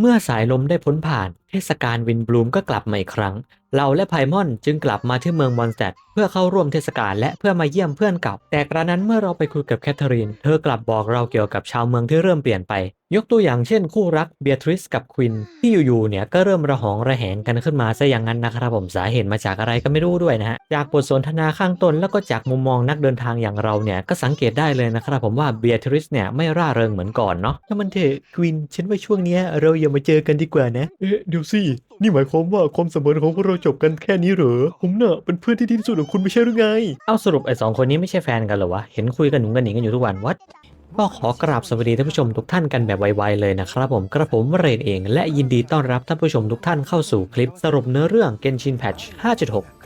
เมื่อสายลมได้พ้นผ่าน เทศกาลวินบลูมก็กลับมาอีกครั้ง เราและไพมอนจึงกลับมาที่เมืองมอนสเตดเพื่อเข้าร่วมเทศกาลและเพื่อมาเยี่ยมเพื่อนเก่า แต่กระนั้นเมื่อเราไปคุยกับแคทเธอรีน เธอกลับบอกเราเกี่ยวกับชาวเมืองที่เริ่มเปลี่ยนไป ยกตัวอย่างเช่นคู่รักเบียทริสกับควินที่อยู่ๆเนี่ยก็เริ่มระหองระแหงกันขึ้นมาซะอย่างนั้นนะครับผมสาเหตุมาจากอะไรก็ไม่รู้ด้วยนะฮะจากบทสนทนาข้างต้นแล้วก็จากมุมมองนักเดินทางอย่างเราเนี่ยก็สังเกตได้เลยนะครับผมว่าเบียทริสเนี่ยไม่ร่าเริงเหมือนก่อนเนาะถ้ามันเถอะควินฉันว่าช่วงเนี้ยเราอย่ามาเจอกันดีกว่านะเอ๊ะเดี๋ยวสิ นี่หมายความว่าความสัมพันธ์ของพวกเราจบกันแค่นี้เหรอ ผมเน่ะเป็นเพื่อนที่ดีที่สุดของคุณไม่ใช่หรือไง เอาสรุปไอ้สองคนนี้ไม่ใช่แฟนกันเหรอวะ เห็นคุยกันหนุ่งกันหนิงกันอยู่ทุกวันวัด ก็ขอกราบสวัสดีท่านผู้ชมทุกท่านกันแบบไวๆเลยนะครับผมกระผมเรนเอง และยินดีต้อนรับท่านผู้ชมทุกท่านเข้าสู่คลิปสรุปเนื้อเรื่อง Genshin Patch 5.6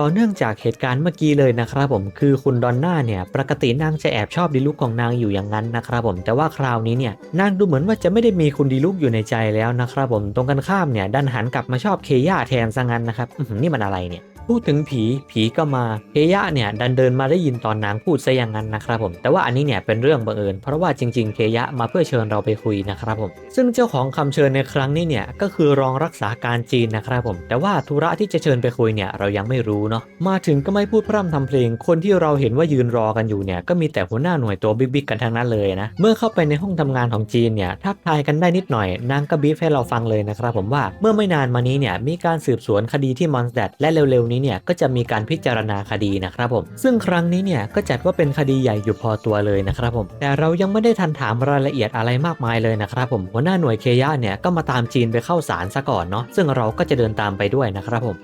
ต่อเนื่องจากเหตุการณ์เมื่อกี้เลยนะครับผมคือคุณดอนน่าเนี่ยปกตินางจะแอบชอบดีลุกของนางอยู่อย่างนั้นนะครับผมแต่ว่าคราวนี้เนี่ยนางดูเหมือนว่าจะไม่ได้มีคุณดีลุกอยู่ในใจแล้วนะครับผมตรงกันข้ามเนี่ยดันหันกลับมาชอบเคย่าแทนซะงั้นนะครับนี่มันอะไรเนี่ย พูดถึงผีผีก็มาเคยะเนี่ยดันเดินมาได้ยินตอนนางพูดซะอย่างนั้นนะครับผมแต่ว่าอันนี้เนี่ยเป็นเรื่องบังเอิญเพราะว่าจริงๆเคยะมาเพื่อเชิญเราไปคุยนะครับผมซึ่งเจ้าของคำเชิญในครั้งนี้เนี่ยก็คือรองรักษาการจีนนะครับผม แต่ว่าธุระที่จะเชิญไปคุยเนี่ยเรายังไม่รู้เนาะมาถึงก็ไม่พูดพร่ำทำเพลง คนที่เราเห็นว่ายืนรอกันอยู่เนี่ยก็มีแต่หัวหน้าหน่วยตัวบิ๊กๆกันทั้งนั้นเลยนะเมื่อเข้าไปในห้องทำงานของจีนเนี่ยทักทายกันได้นิดหน่อยนางก็บีฟให้เราฟังเลยนะครับผมว่าเมื่อไม่นานมานี้เนี่ยมีการสืบสวนคดีที่มอนสเตดและเร็วๆนี้เนี่ยก็จะมีการพิจารณาคดีนะครับผม ซึ่งครั้งนี้เนี่ยก็จัดว่าเป็นคดีใหญ่อยู่พอตัวเลยนะครับผม แต่เรายังไม่ได้ทันถามรายละเอียดอะไรมากมายเลยนะครับผมหัวหน้าหน่วยเคย่าเนี่ยก็มาตามจีนไปเข้าศาลซะก่อนเนาะซึ่งเราก็จะเดินตามไปด้วยนะครับผม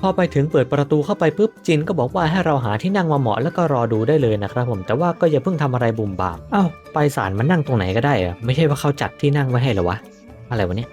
พอไปถึงเปิดประตูเข้าไปปุ๊บจินก็บอกว่าให้เราหาที่นั่งมาเหมาะแล้วก็รอดูได้เลยนะครับผมแต่ว่าก็อย่าเพิ่งทำอะไรบุ่มบามเอ้าไปศาลมันนั่งตรงไหนก็ได้อะไม่ใช่ว่าเขาจัดที่นั่งไว้ให้หรอวะอะไรวะเนี่ย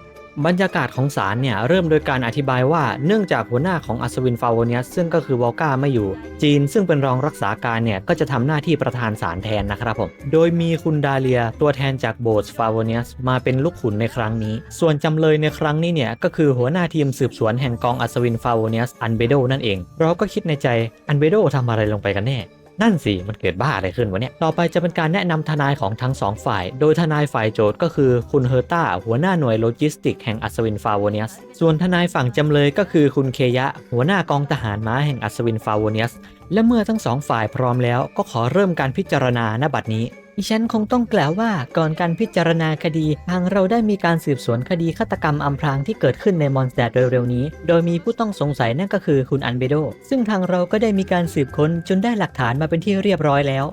บรรยากาศของศาลเนี่ยเริ่มโดยการอธิบายว่าเนื่องจากหัวหน้าของอัศวินฟาวเนียสซึ่งก็คือวอลกาไม่อยู่ จีนซึ่งเป็นรองรักษาการเนี่ยก็จะทำหน้าที่ประธานศาลแทนนะครับผม โดยมีคุณดาเลียตัวแทนจากโบสฟาวเนียสมาเป็นลูกขุนในครั้งนี้ ส่วนจำเลยในครั้งนี้เนี่ยก็คือหัวหน้าทีมสืบสวนแห่งกองอัศวินฟาวเนียสอันเบโดนั่นเอง เราก็คิดในใจอันเบโดทำอะไรลงไปกันแน่ นั่นสิ มันเกิดบ้าอะไรขึ้นวะเนี่ย ต่อไปจะเป็นการแนะนำทนายของทั้งสองฝ่าย โดยทนายฝ่ายโจทย์ก็คือคุณเฮอร์ตาหัวหน้าหน่วยโลจิสติกแห่งอัศวินฟาวเนียส ส่วนทนายฝั่งจำเลยก็คือคุณเคยะ หัวหน้ากองทหารม้าแห่งอัศวินฟาวเนียส และเมื่อทั้งสองฝ่ายพร้อมแล้วก็ขอเริ่มการพิจารณาณบัดนี้ดิฉันคงต้องกล่าวว่าก่อนการพิจารณาคดี ทางเราได้มีการสืบสวนคดีฆาตกรรมอำพรางที่เกิดขึ้นในมอนสเตดเร็วๆนี้ โดยมีผู้ต้องสงสัยนั่นก็คือคุณอันเบโด ซึ่งทางเราก็ได้มีการสืบค้นจนได้หลักฐานมาเป็นที่เรียบร้อยแล้ว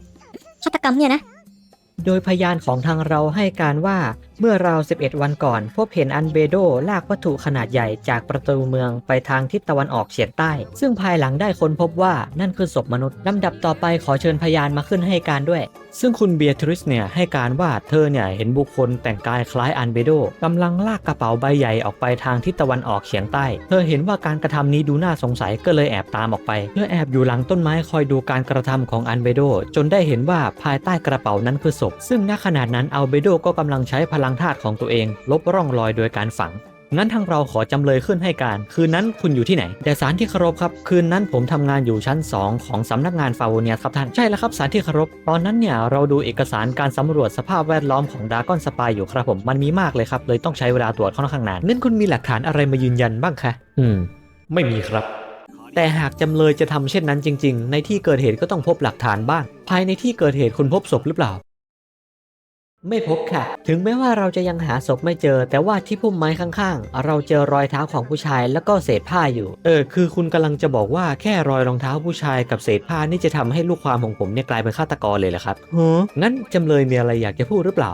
ฆาตกรรมเนี่ยนะ โดยพยานของทางเราให้การว่าเมื่อราว 11 วันก่อน พบเห็นอันเบโดลากวัตถุขนาดใหญ่จากประตูเมืองไปทางทิศตะวันออกเฉียงใต้ ซึ่งภายหลังได้ค้นพบว่านั่นคือศพมนุษย์ ลำดับต่อไปขอเชิญพยานมาขึ้นให้การด้วย ซึ่งคุณเบียทริสเนี่ยให้การว่าเธอเนี่ยเห็นบุคคลแต่งกายคล้ายอันเบโดกำลังลากกระเป๋าใบใหญ่ออกไปทางทิศตะวันออกเฉียงใต้ เธอเห็นว่าการกระทำนี้ดูน่าสงสัยก็เลยแอบตามออกไปเพื่อแอบอยู่หลังต้นไม้คอยดูการกระทำของอันเบโดจนได้เห็นว่าภายใต้กระเป๋านั้นคือศพ ซึ่งณขณะนั้นอัลเบโดก็กำลังใช้พลังธาตุของตัวเอง ลบร่องรอยโดยการฝัง งั้นทางเราขอจำเลยขึ้นให้การ คืนนั้นคุณอยู่ที่ไหน แต่สารที่เคารพครับ คืนนั้นผมทำงานอยู่ชั้น 2 ของสำนักงานฟาวเนียครับท่าน ใช่แล้วครับสารที่เคารพ ตอนนั้นเนี่ยเราดูเอกสารการสำรวจสภาพแวดล้อมของดากอนสปายอยู่ครับผม มันมีมากเลยครับ เลยต้องใช้เวลาตรวจค่อนข้างนานงั้นคุณมีหลักฐานอะไรมายืนยันบ้างคะ อืม ไม่มีครับแต่หากจำเลยจะทำเช่นนั้นจริง ๆ ในที่เกิดเหตุก็ต้องพบหลักฐานบ้าง ภายในที่เกิดเหตุคุณพบศพหรือเปล่า ไม่พบค่ะ ถึงแม้ว่าเราจะยังหาศพไม่เจอ แต่ว่าที่พุ่มไม้ข้างๆ เราเจอรอยเท้าของผู้ชายแล้วก็เศษผ้าอยู่ เออ คือคุณกำลังจะบอกว่าแค่รอยรองเท้าผู้ชายกับเศษผ้านี่จะทำให้ลูกความของผมเนี่ยกลายเป็นฆาตกรเลยเหรอครับฮะงั้นจำเลยมีอะไรอยากจะพูดหรือเปล่า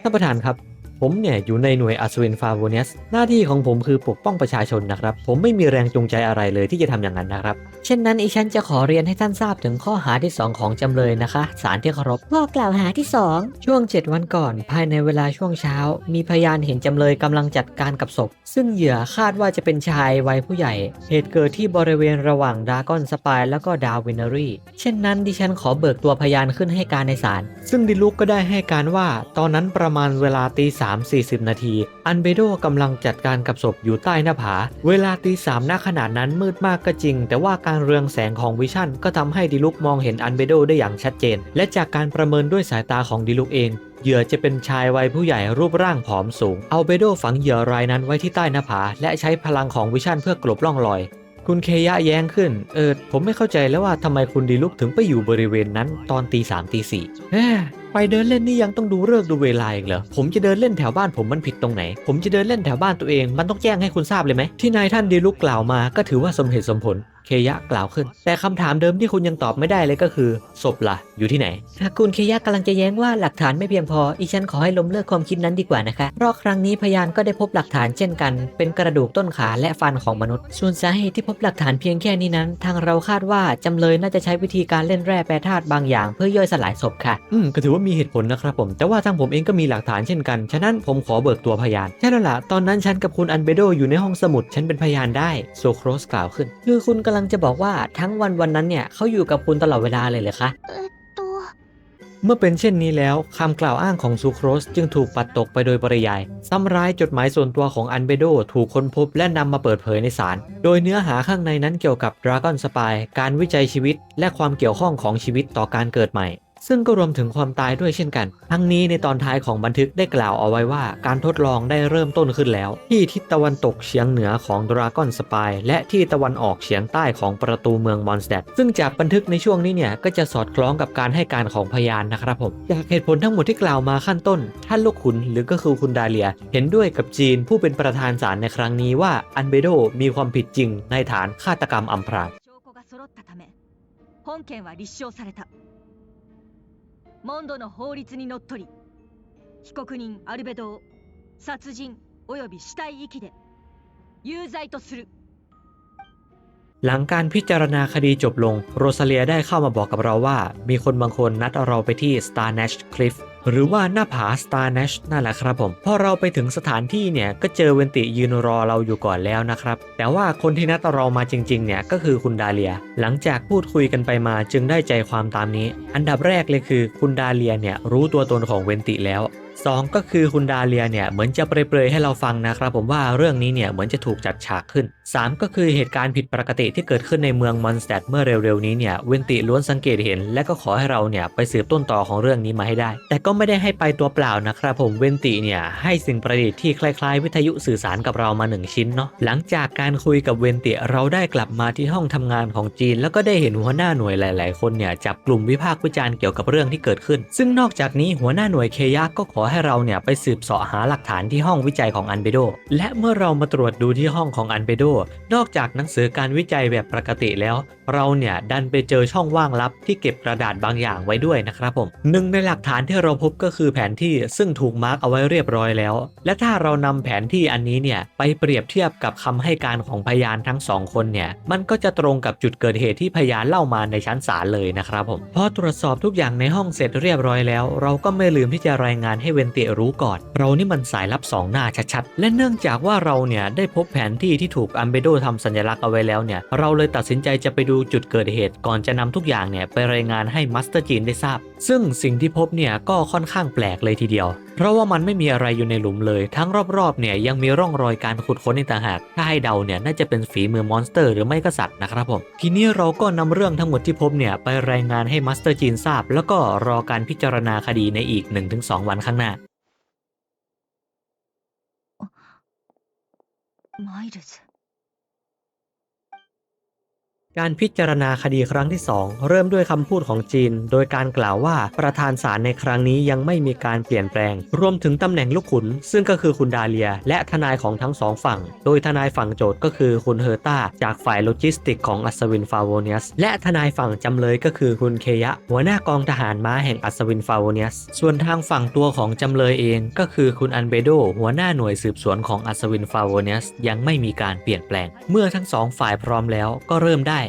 ท่านประธานครับ ผมเนี่ยอยู่ในหน่วยอัศวินฟาโวเนสหน้าที่ของผมคือปกป้องประชาชนนะครับ ผมไม่มีแรงจูงใจอะไรเลยที่จะทำอย่างนั้นนะครับ เช่นนั้นอีฉันจะขอเรียนให้ท่านทราบถึงข้อหาที่ 2 ของจำเลยนะคะสารที่เคารพข้อกล่าวหาที่สองช่วง 7 วันก่อน ภายในเวลาช่วงเช้า มีพยานเห็นจำเลยกำลังจัดการกับศพ ซึ่งเหยื่อคาดว่าจะเป็นชายวัยผู้ใหญ่ เหตุเกิดที่บริเวณระหว่างดากอนสปายแล้วก็ดาวินารีเช่นนั้นดิฉันขอเบิกตัวพยานขึ้นให้การในศาลซึ่งดิลุกก็ได้ให้การว่า ตอนนั้นประมาณเวลาตีสามสี่สิบนาที อันเบโดกำลังจัดการกับศพอยู่ใต้หน้าผา เวลาตีสามณขนาดนั้นมืดมากก็จริง แต่ว่าการเรืองแสงของวิชั่นก็ทำให้ดิลุกมองเห็นอันเบโดได้อย่างชัดเจน และจากการประเมินด้วยสายตาของดิลุกเองเหยื่อจะเป็นชายวัยผู้ใหญ่รูปร่างผอมสูง เอัลเบโดฝังเหยื่อรายนั้นไว้ที่ใต้หน้าผา และใช้พลังของวิชั่นเพื่อกลบร่องรอย คุณเคยะแย้งขึ้น เออ ผมไม่เข้าใจแล้วว่าทำไมคุณดีลุกถึงไปอยู่บริเวณนั้นตอนตีสามตีสี่ ไปเดินเล่นนี่ยังต้องดูเลิกดูเวลาอีกเหรอ ผมจะเดินเล่นแถวบ้านผมมันผิดตรงไหน ผมจะเดินเล่นแถวบ้านตัวเอง มันต้องแจ้งให้คุณทราบเลยไหมที่นายท่านดีลุกกล่าวมาก็ถือว่าสมเหตุสมผล เคยะกล่าวขึ้น แต่คำถามเดิมที่คุณยังตอบไม่ได้เลยก็คือศพล่ะ อยู่ที่ไหนถ้าคุณเคยะกำลังจะแย้งว่าหลักฐานไม่เพียงพออีฉันขอให้ล้มเลิกความคิดนั้นดีกว่านะคะ เพราะครั้งนี้พยานก็ได้พบหลักฐานเช่นกัน เป็นกระดูกต้นขาและฟันของมนุษย์ ส่วนสาเหตุที่พบหลักฐานเพียงแค่นี้นั้น ทางเราคาดว่าจำเลยน่าจะใช้วิธีการเล่นแร่แปรธาตุบางอย่างเพื่อย่อยสลายศพค่ะ อืมก็ถือว่ามีเหตุผลนะครับผม แต่ว่าทางผมเองก็มีหลักฐานเช่นกัน ฉะนั้นผมขอเบิกตัวพยาน ใช่แล้วล่ะ ตอนนั้นฉันกับคุณอันเบโดอยู่ในห้องสมุด ฉันเป็นพยานได้ โซโครสกล่าวขึ้น คือคุณกำลังจะบอกว่าทั้งวันวันนั้นเนี่ยเขาอยู่กับคุณตลอดเวลาเลยเหรอคะเมื่อเป็นเช่นนี้แล้วคำกล่าวอ้างของซูโครสจึงถูกปัดตกไปโดยปริยายซ้ำร้ายจดหมายส่วนตัวของอันเบโดถูกค้นพบและนำมาเปิดเผยในศาลโดยเนื้อหาข้างในนั้นเกี่ยวกับดราก้อนสปายการวิจัยชีวิต และความเกี่ยวข้องของชีวิตต่อการเกิดใหม่ ซึ่งก็รวมถึงความตายด้วยเช่นกัน ทั้งนี้ในตอนท้ายของบันทึกได้กล่าวเอาไว้ว่าการทดลองได้เริ่มต้นขึ้นแล้ว ที่ทิศตะวันตกเฉียงเหนือของดราก้อนสปายและที่ตะวันออกเฉียงใต้ของประตูเมืองมอนสเตดซึ่งจากบันทึกในช่วงนี้เนี่ยก็จะสอดคล้องกับการให้การของพยานนะครับผมจากเหตุผลทั้งหมดที่กล่าวมาขั้นต้น ท่านลูกขุนหรือก็คือคุณดาเลีย เห็นด้วยกับจีนผู้เป็นประธานศาลในครั้งนี้ว่าอันเบโดมีความผิดจริงในฐานฆาตกรรมอำพราง モンドの法律にのっとり被告人アルベドを殺人及び死体遺棄で有罪とする หลังการพิจารณาคดีจบลง โรซาเลียได้เข้ามาบอกกับเราว่า มีคนบางคนนัดเราไปที่ Star Nash Cliff หรือว่าหน้าผา Star Nash นั่นแหละครับผม พอเราไปถึงสถานที่เนี่ย ก็เจอเวนติยืนรอเราอยู่ก่อนแล้วนะครับ แต่ว่าคนที่นัดเรามาจริงๆ เนี่ย ก็คือคุณดาเลีย หลังจากพูดคุยกันไปมาจึงได้ใจความตามนี้ อันดับแรกเลยคือ คุณดาเลียเนี่ยรู้ตัวตนของเวนติแล้วสองก็คือคุณดาเลียเนี่ยเหมือนจะเปรยๆให้เราฟังนะครับผมว่าเรื่องนี้เนี่ยเหมือนจะถูกจัดฉากขึ้น 3 ก็คือเหตุการณ์ผิดปกติที่เกิดขึ้นในเมืองมอนสเตดเมื่อเร็วๆนี้เนี่ยเวนติล้วนสังเกตเห็น และก็ขอให้เราเนี่ยไปสืบต้นต่อของเรื่องนี้มาให้ได้ แต่ก็ไม่ได้ให้ไปตัวเปล่านะครับผมเวนติเนี่ยให้สิ่งประดิษฐ์ที่คล้ายๆ วิทยุสื่อสารกับเรามาหนึ่งชิ้นเนาะหลังจากการคุยกับเวนติเราได้กลับมาที่ห้องทำงานของจีน แล้วก็ได้เห็นหัวหน้าหน่วยหลาย ๆ คนเนี่ยจับกลุ่มวิพากษ์วิจารณ์เกี่ยวกับเรื่องที่เกิดขึ้น ซึ่งนอกจากนี้หัวหน้าหน่วยเคยะก็ขออให้เราเนี่ยไปสืบเสาะหาหลักฐานที่ห้องวิจัยของอันเบโด และเมื่อเรามาตรวจดูที่ห้องของอันเบโด นอกจากหนังสือการวิจัยแบบปกติแล้ว เราเนี่ยดันไปเจอช่องว่างลับที่เก็บกระดาษบางอย่างไว้ด้วยนะครับผมหนึ่งในหลักฐานที่เราพบก็คือแผนที่ซึ่งถูกมาร์กเอาไว้เรียบร้อยแล้ว และถ้าเรานำแผนที่อันนี้เนี่ยไปเปรียบเทียบกับคำให้การของพยานทั้งสองคนเนี่ยมันก็จะตรงกับจุดเกิดเหตุที่พยานเล่ามาในชั้นศาลเลยนะครับผมพอตรวจสอบทุกอย่างในห้องเสร็จเรียบร้อยแล้ว เราก็ไม่ลืมที่จะรายงานให้เวนเตรู้ก่อน เรานี่มันสายลับสองหน้าชัดๆ และเนื่องจากว่าเราเนี่ยได้พบแผนที่ที่ถูกอัมเบโดทำสัญลักษณ์เอาไว้แล้วเนี่ย เราเลยตัดสินใจจะไปดูจุดเกิดเหตุ ก่อนจะนำทุกอย่างเนี่ยไปรายงานให้มัสเตอร์จีนได้ทราบ ซึ่งสิ่งที่พบเนี่ยก็ค่อนข้างแปลกเลยทีเดียว เพราะว่ามันไม่มีอะไรอยู่ในหลุมเลย ทั้งรอบๆเนี่ยยังมีร่องรอยการขุดค้นในต่างหาก ถ้าให้เดาเนี่ยน่าจะเป็นฝีมือมอนสเตอร์หรือไม่ก็สัตว์นะครับผม ทีนี้เราก็นำเรื่องทั้งหมดที่พบเนี่ยไปรายงานให้มัสเตอร์จีนทราบ แล้วก็รอการพิจารณาคดีในอีก 1-2 วันข้างหน้า マイルズ。 การพิจารณาคดีครั้งที่ 2 เริ่มด้วยคำพูดของจีน โดยการกล่าวว่าประธานศาลในครั้งนี้ยังไม่มีการเปลี่ยนแปลง รวมถึงตำแหน่งลูกขุน ซึ่งก็คือคุณดาเลีย และทนายของทั้งสองฝั่ง โดยทนายฝั่งโจทย์ก็คือคุณเฮอร์ต้าจากฝ่ายโลจิสติกของอัศวินฟาโวเนียส และทนายฝั่งจำเลยก็คือคุณเคยะ หัวหน้ากองทหารม้าแห่งอัศวินฟาโวเนียส ส่วนทางฝั่งตัวของจำเลยเองก็คือคุณอันเบโดหัวหน้าหน่วยสืบสวนของอัศวินฟาโวเนียสยังไม่มีการเปลี่ยนแปลง เมื่อทั้งสองฝ่ายพร้อมแล้วก็เริ่มได้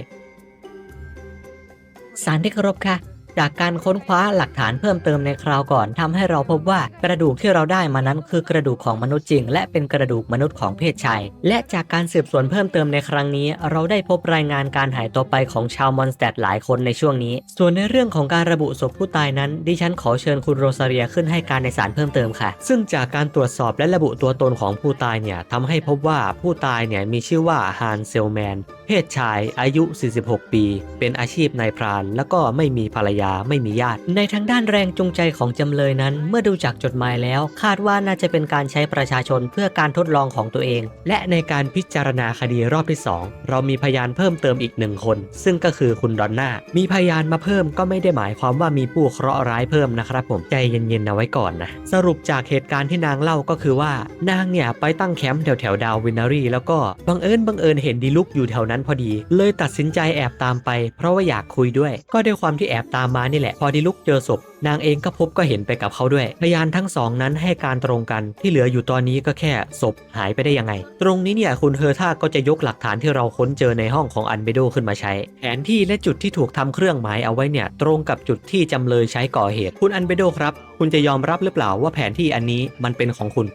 สารที่เคารพค่ะ จากการค้นคว้าหลักฐานเพิ่มเติมในคราวก่อนทำให้เราพบว่ากระดูกที่เราได้มานั้นคือกระดูกของมนุษย์จริง และเป็นกระดูกมนุษย์ของเพศชาย และจากการสืบสวนเพิ่มเติมในครั้งนี้ เราได้พบรายงานการหายตัวไปของชาวมอนสเตดหลายคนในช่วงนี้ ส่วนในเรื่องของการระบุศพผู้ตายนั้น ดิฉันขอเชิญคุณโรซาเรียขึ้นให้การในศาลเพิ่มเติมค่ะ ซึ่งจากการตรวจสอบและระบุตัวตนของผู้ตายเนี่ยทำให้พบว่าผู้ตายเนี่ยมีชื่อว่าฮานเซลแมน เพศชายอายุ 46 ปี เป็นอาชีพนายพราน แล้วก็ไม่มีภรรยายาไม่มีญาติ ในทางด้านแรงจูงใจของจำเลยนั้น เมื่อดูจากจดหมายแล้ว คาดว่าน่าจะเป็นการใช้ประชาชนเพื่อการทดลองของตัวเอง และในการพิจารณาคดีรอบที่ 2 เรามีพยานเพิ่มเติมอีกหนึ่งคน ซึ่งก็คือคุณดอนน่ามีพยานมาเพิ่มก็ไม่ได้หมายความว่ามีผู้เคราะห์ร้ายเพิ่มนะครับผมใจเย็นๆเอาไว้ก่อนนะสรุปจากเหตุการณ์ที่นางเล่าก็คือว่า นางเนี่ยไปตั้งแคมป์แถวแถวๆดาววินารีแล้วก็บังเอิญบังเอิญเห็นดีลุกอยู่แถวนั้นพอดี เลยตัดสินใจแอบตามไป เพราะว่าอยากคุยด้วย ก็ด้วยความที่แอบตามมานี่แหละ พอดีลุกเจอศพ นางเองก็พบก็เห็นไปกับเขาด้วย พยานทั้งสองนั้นให้การตรงกันที่เหลืออยู่ตอนนี้ก็แค่ศพหายไปได้ยังไง ตรงนี้เนี่ยคุณเฮอร์ท่าก็จะยกหลักฐานที่เราค้นเจอในห้องของอันเบโดขึ้นมาใช้ แผนที่และจุดที่ถูกทำเครื่องหมายเอาไว้เนี่ยตรงกับจุดที่จำเลยใช้ก่อเหตุ คุณอันเบโดครับ คุณจะยอมรับหรือเปล่าว่าแผนที่อันนี้มันเป็นของคุณ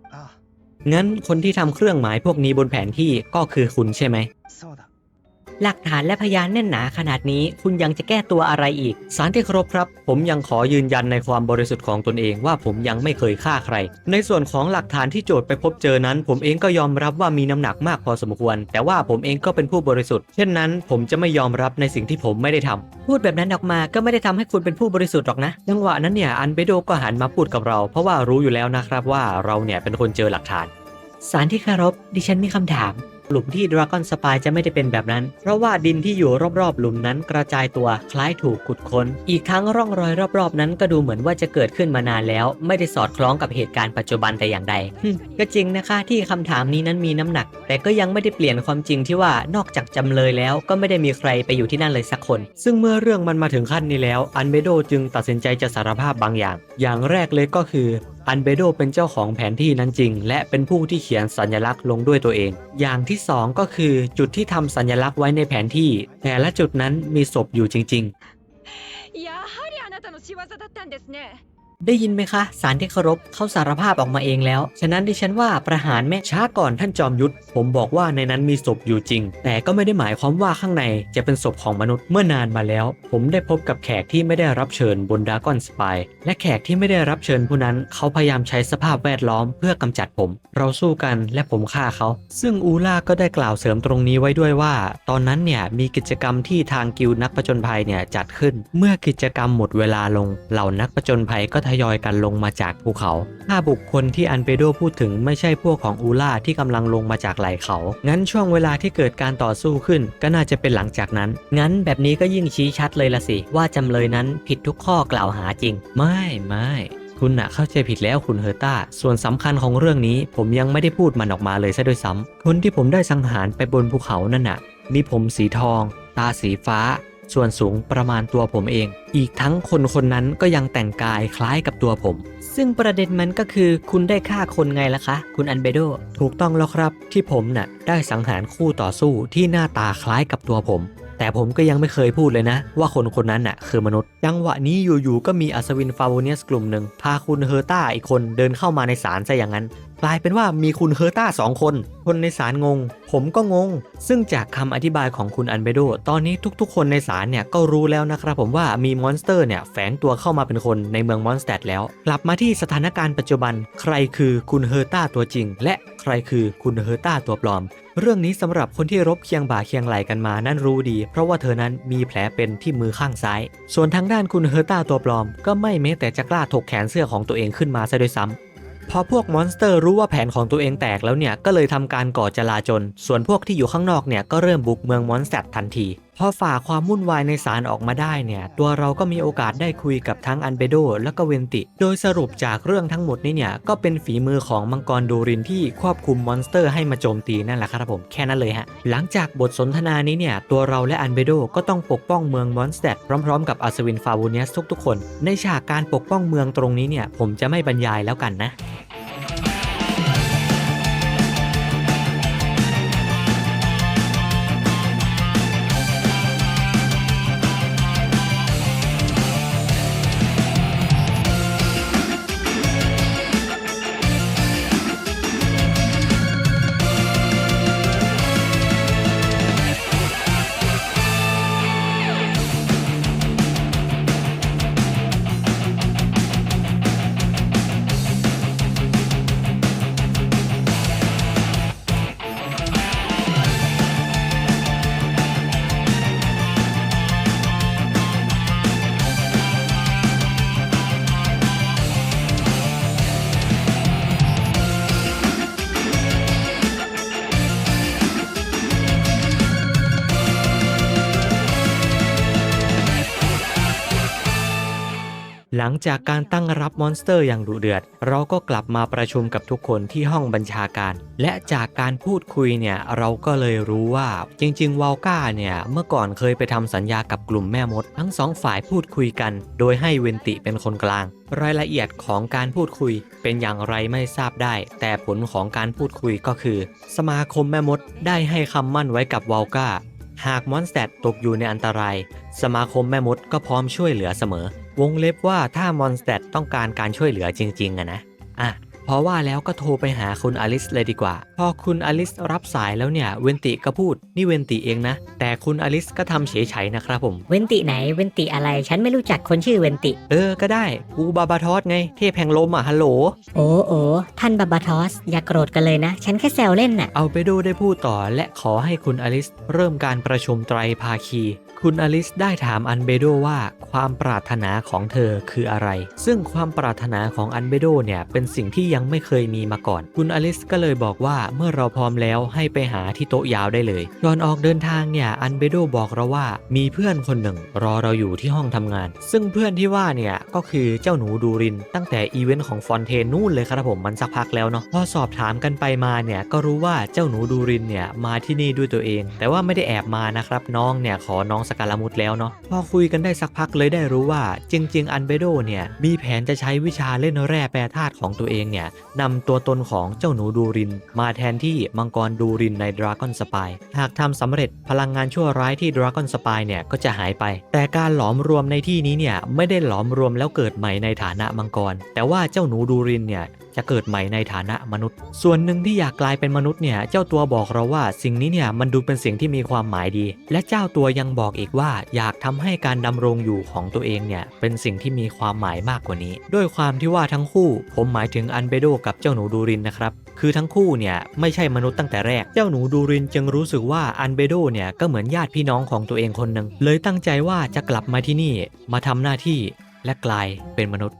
งั้นคนที่ทำเครื่องหมายพวกนี้บนแผนที่ก็คือคุณใช่ไหม หลักฐานและพยานแน่นหนาขนาดนี้คุณยังจะแก้ตัวอะไรอีก สารที่เคารพครับ ผมยังขอยืนยันในความบริสุทธิ์ของตนเองว่าผมยังไม่เคยฆ่าใคร ในส่วนของหลักฐานที่โจทย์ไปพบเจอนั้น ผมเองก็ยอมรับว่ามีน้ำหนักมากพอสมควร แต่ว่าผมเองก็เป็นผู้บริสุทธิ์ เช่นนั้น ผมจะไม่ยอมรับในสิ่งที่ผมไม่ได้ทำพูดแบบนั้นออกมาก็ไม่ได้ทำให้คุณเป็นผู้บริสุทธิ์หรอกนะจังหวะนั้นเนี่ยอันเบโดก็หันมาพูดกับเรา เพราะว่ารู้อยู่แล้วนะครับว่าเราเนี่ยเป็นคนเจอหลักฐาน สารที่เคารพดิฉันมีคำถาม หลุมที่ดราก้อนสปายจะไม่ได้เป็นแบบนั้น เพราะว่าดินที่อยู่รอบๆ หลุมนั้นกระจายตัวคล้ายถูกขุดค้น อีกทั้งร่องรอยรอบๆ นั้นก็ดูเหมือนว่าจะเกิดขึ้นมานานแล้ว ไม่ได้สอดคล้องกับเหตุการณ์ปัจจุบันแต่อย่างใดหึก็จริงนะคะที่คำถามนี้นั้นมีน้ำหนัก แต่ก็ยังไม่ได้เปลี่ยนความจริงที่ว่านอกจากจำเลยแล้วก็ไม่ได้มีใครไปอยู่ที่นั่นเลยสักคน ซึ่งเมื่อเรื่องมันมาถึงขั้นนี้แล้ว อันเบโดจึงตัดสินใจจะสารภาพบางอย่าง อย่างแรกเลยก็คือ อันเบโดเป็นเจ้าของแผนที่นั้นจริง และเป็นผู้ที่เขียนสัญลักษณ์ลงด้วยตัวเอง อย่างที่สองก็คือจุดที่ทำสัญลักษณ์ไว้ในแผนที่ แต่ละจุดนั้นมีศพอยู่จริง ๆ ได้ยินไหมคะสารที่เคารพเขาสารภาพออกมาเองแล้ว ฉะนั้นดิฉันว่าประหารแม่ช้าก่อนท่านจอมยุทธผมบอกว่าในนั้นมีศพอยู่จริง แต่ก็ไม่ได้หมายความว่าข้างในจะเป็นศพของมนุษย์เมื่อนานมาแล้ว ผมได้พบกับแขกที่ไม่ได้รับเชิญบนดากอนสปายและแขกที่ไม่ได้รับเชิญผู้นั้น เขาพยายามใช้สภาพแวดล้อมเพื่อกำจัดผม เราสู้กันและผมฆ่าเขา ซึ่งอูล่าก็ได้กล่าวเสริมตรงนี้ไว้ด้วยว่า ตอนนั้นเนี่ยมีกิจกรรมที่ทางกิลนักประจนภัยเนี่ยจัดขึ้น เมื่อกิจกรรมหมดเวลาลง เหล่านักประจนภัยก็ทยอยกันลงมาจากภูเขา ถ้าบุคคลที่อันเปโดพูดถึงไม่ใช่พวกของอูล่าที่กำลังลงมาจากไหล่เขา งั้นช่วงเวลาที่เกิดการต่อสู้ขึ้น ก็น่าจะเป็นหลังจากนั้น งั้นแบบนี้ก็ยิ่งชี้ชัดเลยละสิ ว่าจำเลยนั้นผิดทุกข้อกล่าวหาจริง ไม่ไม่คุณน่ะเข้าใจผิดแล้วคุณเฮอร์ตาส่วนสำคัญของเรื่องนี้ผมยังไม่ได้พูดมันออกมาเลยซะด้วยซ้ำคนที่ผมได้สังหารไปบนภูเขานั่นน่ะมีผมสีทอง ตาสีฟ้า ส่วนสูงประมาณตัวผมเอง อีกทั้งคนคนนั้นก็ยังแต่งกายคล้ายกับตัวผม ซึ่งประเด็นมันก็คือคุณได้ฆ่าคนไงล่ะคะ คุณอันเบโด ถูกต้องแล้วครับ ที่ผมน่ะได้สังหารคู่ต่อสู้ที่หน้าตาคล้ายกับตัวผม แต่ผมก็ยังไม่เคยพูดเลยนะ ว่าคนคนนั้นน่ะคือมนุษย์จังหวะนี้อยู่ๆก็มีอัศวินฟาโวเนียสกลุ่มหนึ่งพาคุณเฮอร์ต้าอีกคนเดินเข้ามาในศาลซะอย่างนั้น กลายเป็นว่ามีคุณเฮอร์ต้าสองคน คนในศาลงง ผมก็งง ซึ่งจากคำอธิบายของคุณอันเบโด ตอนนี้ทุกๆ คนในศาลเนี่ยก็รู้แล้วนะครับผมว่ามีมอนสเตอร์เนี่ยแฝงตัวเข้ามาเป็นคนในเมืองมอนสเตดแล้ว กลับมาที่สถานการณ์ปัจจุบัน ใครคือคุณเฮอร์ต้าตัวจริง และใครคือคุณเฮอร์ต้าตัวปลอม เรื่องนี้สำหรับคนที่รบเคียงบ่าเคียงไหลกันมานั่นรู้ดี เพราะว่าเธอนั้นมีแผลเป็นที่มือข้างซ้าย ส่วนทางด้านคุณเฮอร์ต้าตัวปลอม ก็ไม่แม้แต่จะกล้าถกแขนเสื้อของตัวเองขึ้นมาซะด้วยซ้ำ พอพวกมอนสเตอร์รู้ว่าแผนของตัวเองแตกแล้วเนี่ยก็เลยทำการก่อจลาจลส่วนพวกที่อยู่ข้างนอกเนี่ยก็เริ่มบุกเมืองมอนสเตดทันที พอฝ่าความวุ่นวายในศาลออกมาได้เนี่ย ตัวเราก็มีโอกาสได้คุยกับทั้งอันเบโดและก็เวนติ โดยสรุปจากเรื่องทั้งหมดนี้เนี่ย ก็เป็นฝีมือของมังกรดูรินที่ควบคุมมอนสเตอร์ให้มาโจมตีนั่นแหละครับผมแค่นั้นเลยฮะ หลังจากบทสนทนานี้เนี่ย ตัวเราและอันเบโดก็ต้องปกป้องเมืองมอนสเตดพร้อมๆกับอัศวินฟาวูเนียสทุกๆคน ในฉากการปกป้องเมืองตรงนี้เนี่ย ผมจะไม่บรรยายแล้วกันนะ หลังจากการตั้งรับมอนสเตอร์อย่างดุเดือด เราก็กลับมาประชุมกับทุกคนที่ห้องบัญชาการ และจากการพูดคุยเนี่ยเราก็เลยรู้ว่าจริงๆวอลก้าเนี่ยเมื่อก่อนเคยไปทำสัญญากับกลุ่มแม่มด ทั้งสองฝ่ายพูดคุยกัน โดยให้เวนติเป็นคนกลาง รายละเอียดของการพูดคุยเป็นอย่างไรไม่ทราบได้ แต่ผลของการพูดคุยก็คือ สมาคมแม่มดได้ให้คำมั่นไว้กับวอลก้าหากมอนสเตดตกอยู่ในอันตราย สมาคมแม่มดก็พร้อมช่วยเหลือเสมอ วงเล็บว่าถ้ามอนสเตดต้องการการช่วยเหลือจริงๆอะนะอะเพราะว่าแล้วก็โทรไปหาคุณอลิสเลยดีกว่า พอคุณอลิสรับสายแล้วเนี่ยเวนติก็พูดนี่เวนติเองนะ แต่คุณอลิสก็ทำเฉยๆนะครับผม เวนติไหนเวนติอะไรฉันไม่รู้จักคนชื่อเวนติ เออก็ได้กูบาบาทอสไง เทพแห่งลมอะฮัลโหล โอ้โอ้ท่านบาบาทอส อย่าโกรธกันเลยนะ ฉันแค่แซวเล่นน่ะเอาเปโดได้พูดต่อและขอให้คุณอลิสเริ่มการประชุมไตรภาคี คุณอลิสได้ถามอันเบโดว่าความปรารถนาของเธอคืออะไร ซึ่งความปรารถนาของอันเบโดเนี่ยเป็นสิ่งที่ยังไม่เคยมีมาก่อน คุณอลิสก็เลยบอกว่าเมื่อเราพร้อมแล้วให้ไปหาที่โต๊ะยาวได้เลยก่อนออกเดินทางเนี่ยอันเบโดบอกเราว่ามีเพื่อนคนหนึ่ง รอเราอยู่ที่ห้องทำงาน ซึ่งเพื่อนที่ว่าเนี่ยก็คือเจ้าหนูดูริน ตั้งแต่อีเวนต์ของฟอนเทนนู่นเลยครับผมมันสักพักแล้วเนาะพอสอบถามกันไปมาเนี่ยก็รู้ว่าเจ้าหนูดูรินเนี่ยมาที่นี่ด้วยตัวเอง แต่ว่าไม่ได้แอบมานะครับน้องเนี่ยขอน้องสการมุดแล้วเนาะพอคุยกันได้สักพักเลยได้รู้ว่าจริง ๆ อันเบโดเนี่ยมีแผนจะใช้วิชาเล่นแร่แปรธาตุของตัวเองเนี่ยนำตัวตนของเจ้าหนูดูริน มาแทนที่มังกรดูรินในดราก้อนสปายหากทำสำเร็จพลังงานชั่วร้ายที่ดราก้อนสปายเนี่ยก็จะหายไป แต่การหลอมรวมในที่นี้เนี่ยไม่ได้หลอมรวมแล้วเกิดใหม่ในฐานะมังกร แต่ว่าเจ้าหนูดูรินเนี่ย จะเกิดใหม่ในฐานะมนุษย์ ส่วนหนึ่งที่อยากกลายเป็นมนุษย์เนี่ยเจ้าตัวบอกเราว่าสิ่งนี้เนี่ยมันดูเป็นสิ่งที่มีความหมายดี และเจ้าตัวยังบอกอีกว่าอยากทำให้การดำรงอยู่ของตัวเองเนี่ยเป็นสิ่งที่มีความหมายมากกว่านี้ ด้วยความที่ว่าทั้งคู่ ผมหมายถึงอันเบโดกับเจ้าหนูดูรินนะครับคือทั้งคู่เนี่ยไม่ใช่มนุษย์ตั้งแต่แรก เจ้าหนูดูรินจึงรู้สึกว่าอันเบโดเนี่ยก็เหมือนญาติพี่น้องของตัวเองคนหนึ่งเลยตั้งใจว่าจะกลับมาที่นี่มาทำหน้าที่และกลายเป็นมนุษย์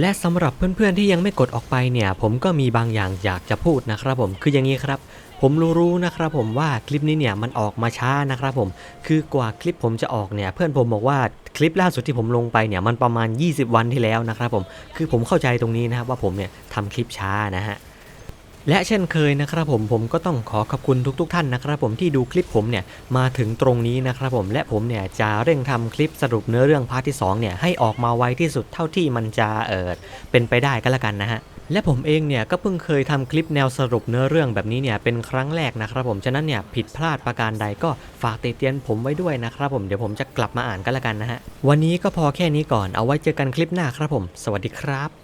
และสำหรับเพื่อนๆที่ยังไม่กดออกไปเนี่ย ผมก็มีบางอย่างอยากจะพูดนะครับผมคืออย่างนี้ครับ ผมรู้ๆนะครับผมว่าคลิปนี้เนี่ยมันออกมาช้านะครับผมคือกว่าคลิปผมจะออกเนี่ย เพื่อนผมบอกว่าคลิปล่าสุดที่ผมลงไปเนี่ยมันประมาณ 20 วันที่แล้วนะครับผมคือผมเข้าใจตรงนี้นะครับว่าผมเนี่ยทำคลิปช้านะฮะ และเช่นเคยนะครับผมผมก็ต้องขอขอบคุณทุกๆท่านนะครับผมที่ดูคลิปผมเนี่ยมาถึงตรงนี้นะครับผมและผมเนี่ยจะเร่งทำคลิปสรุปเนื้อเรื่องพาร์ทที่2เนี่ยให้ออกมาไวที่สุดเท่าที่มันจะเออเป็นไปได้ก็แล้วกันนะฮะและผมเองเนี่ยก็เพิ่งเคยทำคลิปแนวสรุปเนื้อเรื่องแบบนี้เนี่ยเป็นครั้งแรกนะครับผมฉะนั้นเนี่ยผิดพลาดประการใดก็ฝากติเตียนผมไว้ด้วยนะครับผมเดี๋ยวผมจะกลับมาอ่านก็แล้วกันนะฮะวันนี้ก็พอแค่นี้ก่อนเอาไว้เจอกันคลิปหน้าครับผม สวัสดีครับ